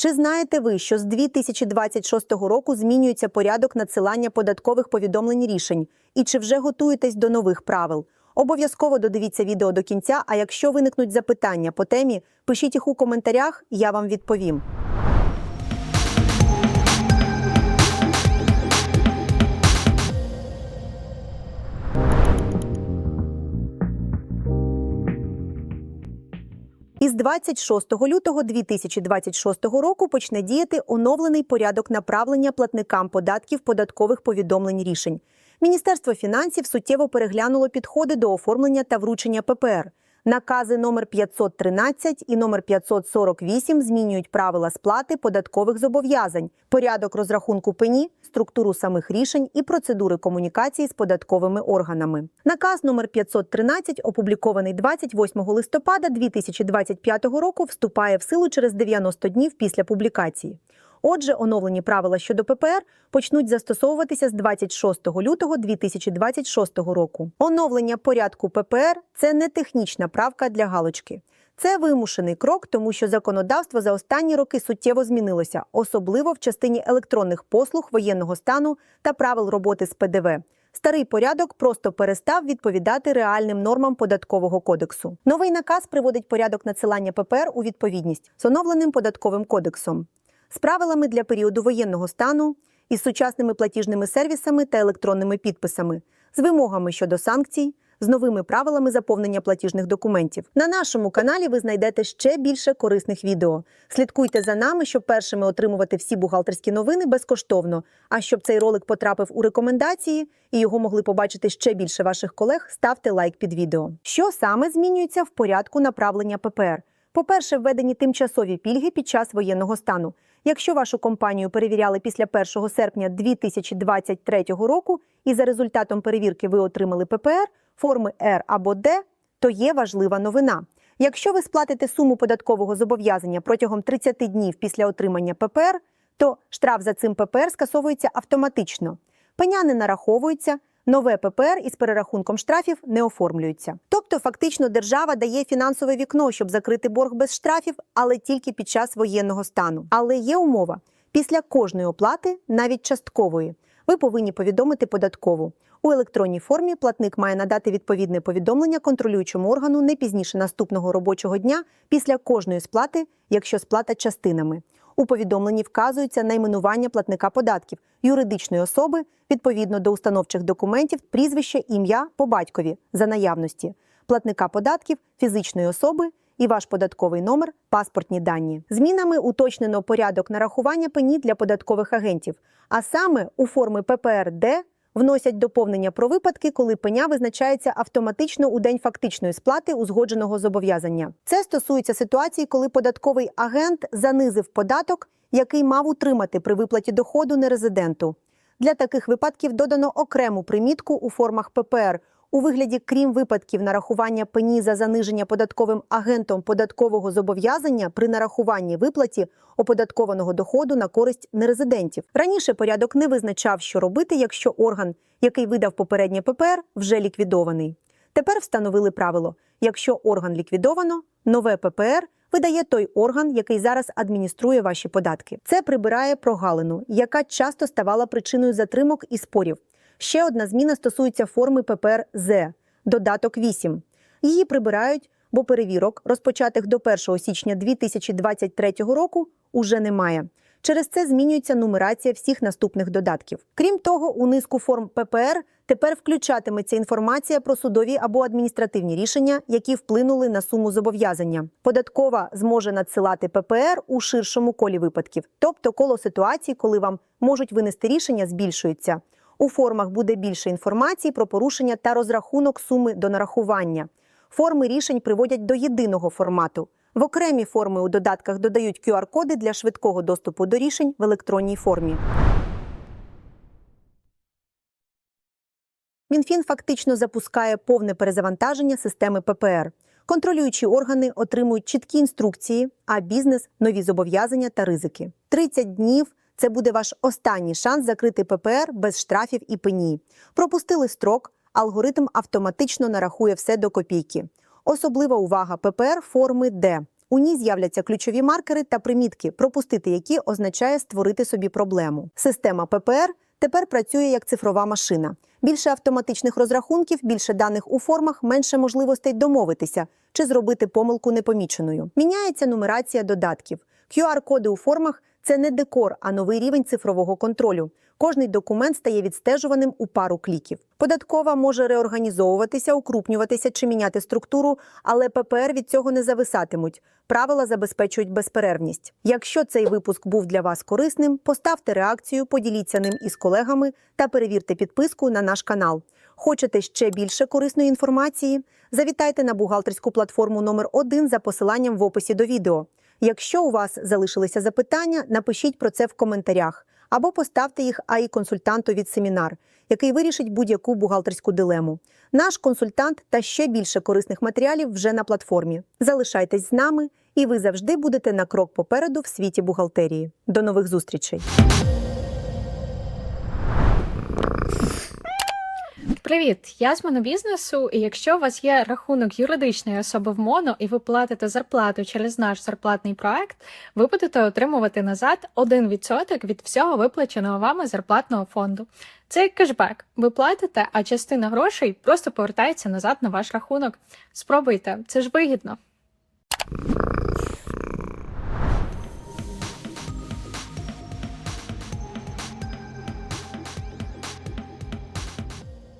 Чи знаєте ви, що з 2026 року змінюється порядок надсилання податкових повідомлень рішень? І чи вже готуєтесь до нових правил? Обов'язково додивіться відео до кінця. А якщо виникнуть запитання по темі, пишіть їх у коментарях, я вам відповім. Із 26 лютого 2026 року почне діяти оновлений порядок направлення платникам податків податкових повідомлень рішень. Міністерство фінансів суттєво переглянуло підходи до оформлення та вручення ППР. Накази номер 513 і номер 548 змінюють правила сплати податкових зобов'язань, порядок розрахунку пені, структуру самих рішень і процедури комунікації з податковими органами. Наказ номер 513, опублікований 28 листопада 2025 року, вступає в силу через 90 днів після публікації. Отже, оновлені правила щодо ППР почнуть застосовуватися з 26 лютого 2026 року. Оновлення порядку ППР це не технічна правка для галочки. Це вимушений крок, тому що законодавство за останні роки суттєво змінилося, особливо в частині електронних послуг воєнного стану та правил роботи з ПДВ. Старий порядок просто перестав відповідати реальним нормам податкового кодексу. Новий наказ приводить порядок надсилання ППР у відповідність з оновленим податковим кодексом з правилами для періоду воєнного стану, із сучасними платіжними сервісами та електронними підписами, з вимогами щодо санкцій, з новими правилами заповнення платіжних документів. На нашому каналі ви знайдете ще більше корисних відео. Слідкуйте за нами, щоб першими отримувати всі бухгалтерські новини безкоштовно. А щоб цей ролик потрапив у рекомендації і його могли побачити ще більше ваших колег, ставте лайк під відео. Що саме змінюється в порядку направлення ППР? По-перше, введені тимчасові пільги під час воєнного стану. Якщо вашу компанію перевіряли після 1 серпня 2023 року і за результатом перевірки ви отримали ППР форми R або D, то є важлива новина. Якщо ви сплатите суму податкового зобов'язання протягом 30 днів після отримання ППР, то штраф за цим ППР скасовується автоматично. Пеня не нараховується, нове ППР із перерахунком штрафів не оформлюється. Тобто, фактично, держава дає фінансове вікно, щоб закрити борг без штрафів, але тільки під час воєнного стану. Але є умова: після кожної оплати, навіть часткової, ви повинні повідомити податкову. У електронній формі платник має надати відповідне повідомлення контролюючому органу не пізніше наступного робочого дня після кожної сплати, якщо сплата частинами. У повідомленні вказується найменування платника податків, юридичної особи відповідно до установчих документів, прізвище, ім'я по батькові за наявності, платника податків, фізичної особи і ваш податковий номер, паспортні дані. Змінами уточнено порядок нарахування пені для податкових агентів, а саме у форми ППР-Д вносять доповнення про випадки, коли пеня визначається автоматично у день фактичної сплати узгодженого зобов'язання. Це стосується ситуації, коли податковий агент занизив податок, який мав утримати при виплаті доходу нерезиденту. Для таких випадків додано окрему примітку у формах ППР у вигляді, крім випадків нарахування пені за заниження податковим агентом податкового зобов'язання при нарахуванні виплаті оподаткованого доходу на користь нерезидентів. Раніше порядок не визначав, що робити, якщо орган, який видав попереднє ППР, вже ліквідований. Тепер встановили правило: якщо орган ліквідовано, нове ППР видає той орган, який зараз адмініструє ваші податки. Це прибирає прогалину, яка часто ставала причиною затримок і спорів. Ще одна зміна стосується форми ППР З, додаток 8. Її прибирають, бо перевірок, розпочатих до 1 січня 2023 року, уже немає. Через це змінюється нумерація всіх наступних додатків. Крім того, у низку форм ППР тепер включатиметься інформація про судові або адміністративні рішення, які вплинули на суму зобов'язання. Податкова зможе надсилати ППР у ширшому колі випадків, тобто коло ситуацій, коли вам можуть винести рішення, збільшується. У формах буде більше інформації про порушення та розрахунок суми до нарахування. Форми рішень приводять до єдиного формату. В окремі форми у додатках додають QR-коди для швидкого доступу до рішень в електронній формі. Мінфін фактично запускає повне перезавантаження системи ППР. Контролюючі органи отримують чіткі інструкції, а бізнес нові зобов'язання та ризики. 30 днів це буде ваш останній шанс закрити ППР без штрафів і пені. Пропустили строк, алгоритм автоматично нарахує все до копійки. Особлива увага ППР форми Д. У ній з'являться ключові маркери та примітки, пропустити які означає створити собі проблему. Система ППР тепер працює як цифрова машина. Більше автоматичних розрахунків, більше даних у формах, менше можливостей домовитися чи зробити помилку непоміченою. Міняється нумерація додатків. QR-коди у формах це не декор, а новий рівень цифрового контролю. Кожний документ стає відстежуваним у пару кліків. Податкова може реорганізовуватися, укрупнюватися чи міняти структуру, але ППР від цього не зависатимуть. Правила забезпечують безперервність. Якщо цей випуск був для вас корисним, поставте реакцію, поділіться ним із колегами та перевірте підписку на наш канал. Хочете ще більше корисної інформації? Завітайте на бухгалтерську платформу номер 1 за посиланням в описі до відео. Якщо у вас залишилися запитання, напишіть про це в коментарях або поставте їх АІ консультанту від семінар, який вирішить будь-яку бухгалтерську дилему. Наш консультант та ще більше корисних матеріалів вже на платформі. Залишайтесь з нами, і ви завжди будете на крок попереду в світі бухгалтерії. До нових зустрічей! Привіт, я з монобізнесу, і якщо у вас є рахунок юридичної особи в МОНО і ви платите зарплату через наш зарплатний проект, ви будете отримувати назад 1% від всього виплаченого вами зарплатного фонду. Це як кешбек. Ви платите, а частина грошей просто повертається назад на ваш рахунок. Спробуйте, це ж вигідно.